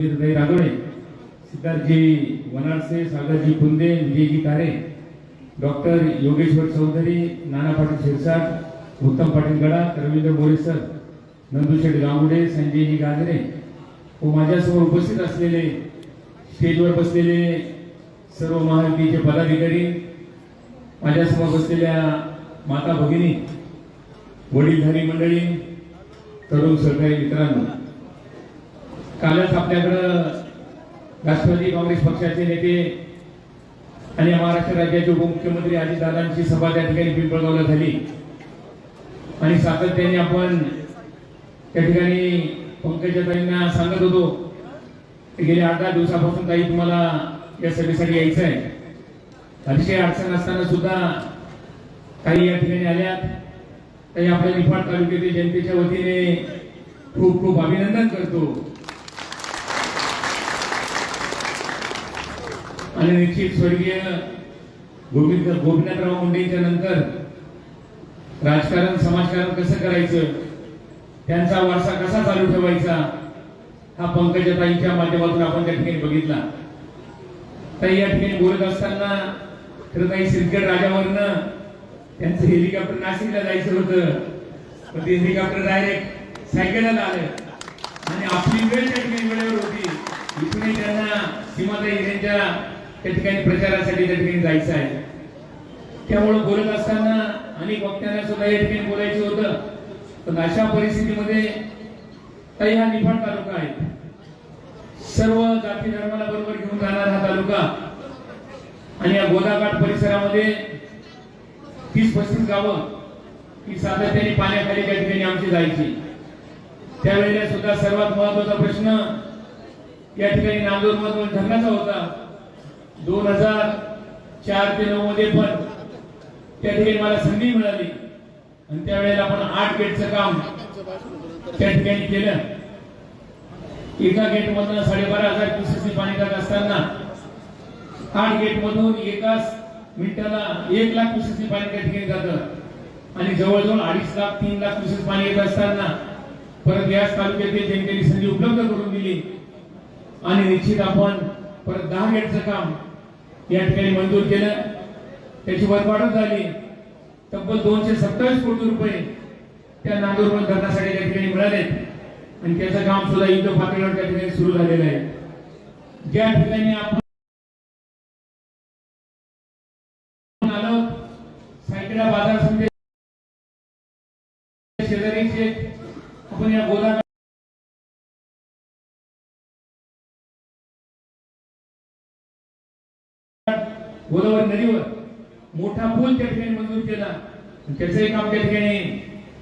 हृदय रागोडे सिद्धार्थजी वनाडसे सागरजी कुंदे विजयजी कारे डॉक्टर योगेश्वर चौधरी नाना पाटील शिरसाट उत्तम पाटील गडा रवींद्र मोरेसर नंदुशेठ गांगुडे संजयजी गाजरे. व माझ्यासमोर उपस्थित असलेले स्टेजवर बसलेले सर्व महायुतीचे पदाधिकारी माझ्यासमोर बसलेल्या माता भगिनी वडीलधारी मंडळी तरुण सहकारी मित्रांनो कालच आपल्याकडं राष्ट्रवादी काँग्रेस पक्षाचे नेते आणि महाराष्ट्र राज्याचे उपमुख्यमंत्री अजितदादांची सभा त्या ठिकाणी पिंपळगावला झाली. आणि सातत्याने आपण त्या ठिकाणी पंकजाताईंना सांगत होतो गेल्या आठ दहा दिवसापासून काही तुम्हाला या सभेसाठी यायचं आहे. अतिशय अडचण असताना सुद्धा काही या ठिकाणी आल्यात. काही आपल्या निफाड तालुक्यातील जनतेच्या वतीने खूप खूप अभिनंदन करतो. आणि निश्चित स्वर्गीय गोविंद गोपीनाथराव मुंडेंच्या नंतर राजकारण समाजकारण कसं करायचं? त्यांचा वारसा कसा चालू ठेवायचा? हा पंकजाताईंच्या माध्यमातून आपण त्या ठिकाणी बघितला. तर या ठिकाणी बोलत असताना खरं काही सिद्धगड राजावरनं त्यांचं हेलिकॉप्टर नाशिकला जायचं होतं. पण ते हेलिकॉप्टर डायरेक्ट सायकलला आलं. आणि आपली वेळ त्या ठिकाणी वेळेवर होती. इथूनही त्यांना सीमाताई हिरेंच्या त्या ठिकाणी प्रचारासाठी त्या ठिकाणी जायचं आहे. त्यामुळे बोलत असताना अनेक वक्त्यांना सुद्धा या ठिकाणी बोलायचं होतं. पण अशा परिस्थितीमध्ये ताई हा निफाड तालुका आहे. सर्व जाती धर्माला बरोबर घेऊन जाणार हा तालुका. आणि या गोदाघाट परिसरामध्ये तीस पस्तीस गावं ही सातत्याने पाण्याखाली त्या ठिकाणी आमची जायची. त्यावेळेला सुद्धा सर्वात महत्त्वाचा प्रश्न या ठिकाणी नांदूर महत्त्व धरणाचा होता. दोन हजार चार ते नऊ मध्ये पण त्या ठिकाणी मला संधी मिळाली. आणि त्यावेळेला आपण आठ गेटचं काम त्या ठिकाणी केलं. एका गेट मधून साडेबारा हजार क्युसेसनी पाणी टाकत असताना आठ गेट मधून एकाच मिनिटाला एक लाख क्युसेसनी पाणी त्या ठिकाणी जातं. आणि जवळजवळ अडीच लाख तीन लाख क्युसेस पाणी येत असताना परत याच तालुक्यातील जनतेने संधी उपलब्ध करून दिली. आणि निश्चित आपण परत दहा गेटचं काम या ठिकाणी मंजूर केलं. त्याची वरवाढच झाली. तब्बल दोनशे सत्तावीस कोटी रुपये त्या नांदूर धरणासाठी त्या ठिकाणी मिळाले आणि त्याचं काम सुद्धा युद्ध पातळीवर त्या ठिकाणी सुरू झालेलं आहे. ज्या ठिकाणी आपण आलो सायकडा बाजार समिती शेजारीचे आपण या गोदा गोदावरी नदीवर मोठा पूल त्या ठिकाणी मंजूर केला. त्याचंही काम त्या ठिकाणी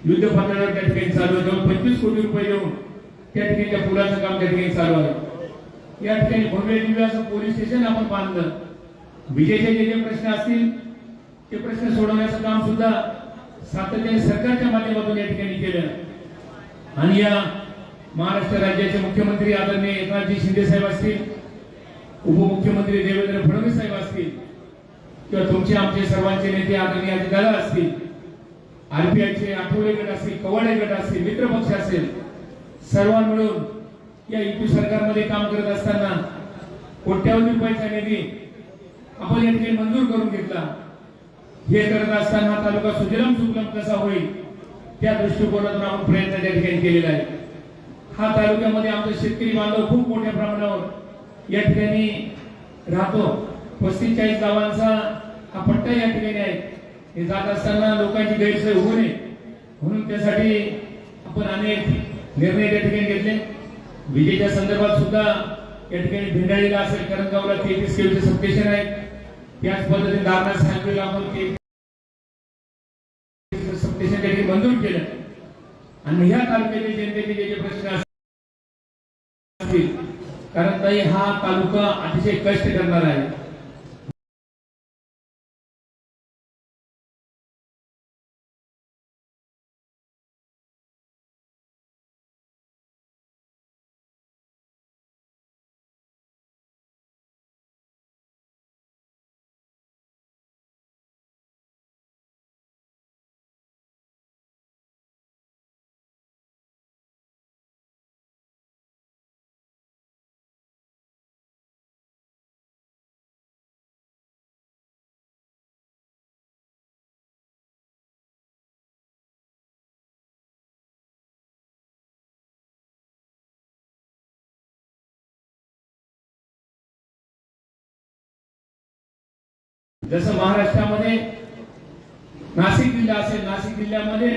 युद्ध पातळीवर त्या ठिकाणी चालू आहे. जवळ पंचवीस कोटी रुपये देऊन त्या ठिकाणी त्या पुलाचं काम त्या ठिकाणी चालू आहे. या ठिकाणी भव्य दिव्य असं पोलीस स्टेशन आपण बांधलं. विजेचे जे जे प्रश्न असतील ते प्रश्न सोडवण्याचं काम सुद्धा सातत्याने सरकारच्या माध्यमातून या ठिकाणी केलं. आणि या महाराष्ट्र राज्याचे मुख्यमंत्री आदरणीय एकनाथजी शिंदे साहेब असतील उपमुख्यमंत्री देवेंद्र फडणवीस साहेब असतील किंवा तुमचे आमचे सर्वांचे नेते आदरणीय अजितदादा असतील आरपीआयचे आठवले गट असतील कवाडे गट असतील मित्र पक्ष असेल सर्वां मिळून या युपी सरकारमध्ये काम करत असताना कोट्यावधी रुपयाचा निधी आपण या ठिकाणी मंजूर करून घेतला. हे करत असताना हा तालुका सुजलम सुफलाम कसा होईल त्या दृष्टिकोनातून आपण प्रयत्न त्या ठिकाणी केलेला आहे. हा तालुक्यामध्ये आमचा शेतकरी बांधव खूप मोठ्या प्रमाणावर या ठिकाणी राहतो. पस्तीस चाळीस गावांचा हा या ठिकाणी आहेत. हे जात असताना लोकांची गैरसोय होऊ नये. म्हणून त्यासाठी आपण अनेक निर्णय त्या ठिकाणी घेतले. विजेच्या संदर्भात सुद्धा या ठिकाणी भिंडाळीला असेल करंगावला तेहतीस केवीचे सबस्टेशन आहेत त्याच पद्धतीने दारणा सांगलीला आपण सबस्टेशन त्या ठिकाणी मंजूर केलं. आणि ह्या तालुक्यातील जनतेचे जे जे प्रश्न असतील कारण ताई हा तालुका अतिशय कष्ट करणार आहे. जसं महाराष्ट्रामध्ये नाशिक जिल्हा असेल नाशिक जिल्ह्यामध्ये